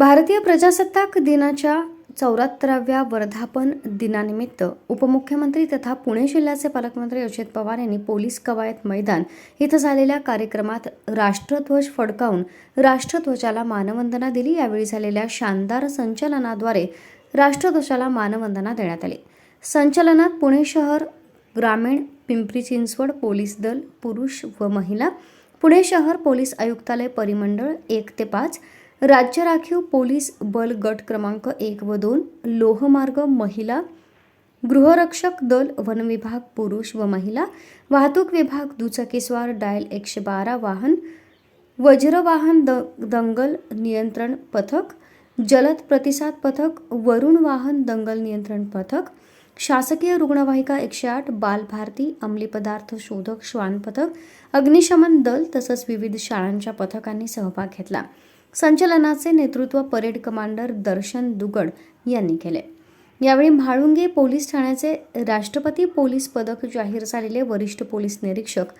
भारतीय प्रजासत्ताक दिनाच्या चौऱ्याहत्तराव्या वर्धापन दिनानिमित्त उपमुख्यमंत्री तथा पुणे जिल्ह्याचे पालकमंत्री अजित पवार यांनी पोलीस कवायत मैदान इथं झालेल्या कार्यक्रमात राष्ट्रध्वज फडकावून राष्ट्रध्वजाला मानवंदना दिली. यावेळी झालेल्या शानदार संचलनाद्वारे राष्ट्रध्वजाला मानवंदना देण्यात आली. संचलनात पुणे शहर ग्रामीण पिंपरी चिंचवड पोलीस दल पुरुष व महिला पुणे शहर पोलीस आयुक्तालय परिमंडळ एक ते पाच राज्य राखीव पोलीस बल गट क्रमांक एक व दोन लोहमार्ग महिला गृहरक्षक दल वन विभाग पुरुष व महिला वाहतूक विभाग दुचाकीस्वार डायल एकशे बारा वाहन वज्रवाहन द दंगल नियंत्रण पथक जलद प्रतिसाद पथक वरुण वाहन दंगल नियंत्रण पथक शासकीय रुग्णवाहिका एकशे आठ बालभारती अंमली पदार्थ शोधक श्वान पथक अग्निशमन दल तसंच विविध शाळांच्या पथकांनी सहभाग घेतला. संचलनाचे नेतृत्व परेड कमांडर दर्शन दुगड यांनी केले. यावेळी म्हाळुंगे पोलीस ठाण्याचे राष्ट्रपती पोलीस पदक जाहीर झालेले वरिष्ठ पोलीस निरीक्षक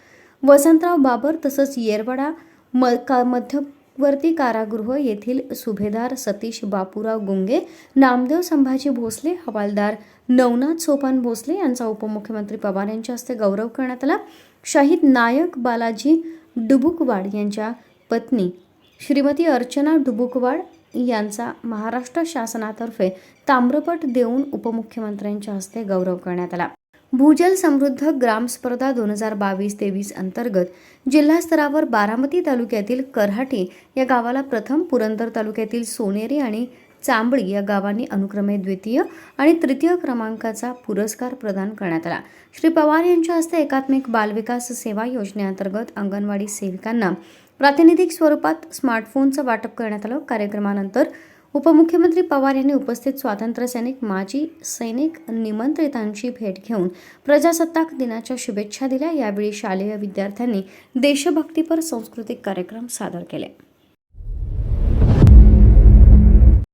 वसंतराव बाबर तसंच येरवडा म का मध्यवर्ती कारागृह येथील सुभेदार सतीश बापूराव गुंगे नामदेव संभाजी भोसले हवालदार नवनाथ सोपान भोसले यांचा उपमुख्यमंत्री पवार यांच्या हस्ते गौरव करण्यात आला. शहीद नायक बालाजी डुबुकवाड यांच्या पत्नी श्रीमती अर्चना डुबुकवाड यांचा महाराष्ट्र शासनातर्फे ताम्रपट देऊन उपमुख्यमंत्र्यांच्या हस्ते गौरव करण्यात आला. भूजल समृद्ध ग्राम स्पर्धा दोन हजार बावीस तेवीस अंतर्गत जिल्हास्तरावर बारामती तालुक्यातील करहाटी या गावाला प्रथम पुरंदर तालुक्यातील सोनेरी आणि चांबळी या गावांनी अनुक्रमे द्वितीय आणि तृतीय क्रमांकाचा पुरस्कार प्रदान करण्यात आला. श्री पवार यांच्या हस्ते एकात्मिक बालविकास सेवा योजनेअंतर्गत अंगणवाडी सेविकांना प्रातिनिधिक स्वरूपात स्मार्टफोनचं वाटप करण्यात आलं. कार्यक्रमानंतर उपमुख्यमंत्री पवार यांनी उपस्थित स्वातंत्र्य सैनिक माजी सैनिक निमंत्रितांची भेट घेऊन प्रजासत्ताक दिनाच्या शुभेच्छा दिल्या. यावेळी शालेय विद्यार्थ्यांनी देशभक्तीपर सांस्कृतिक कार्यक्रम सादर केले.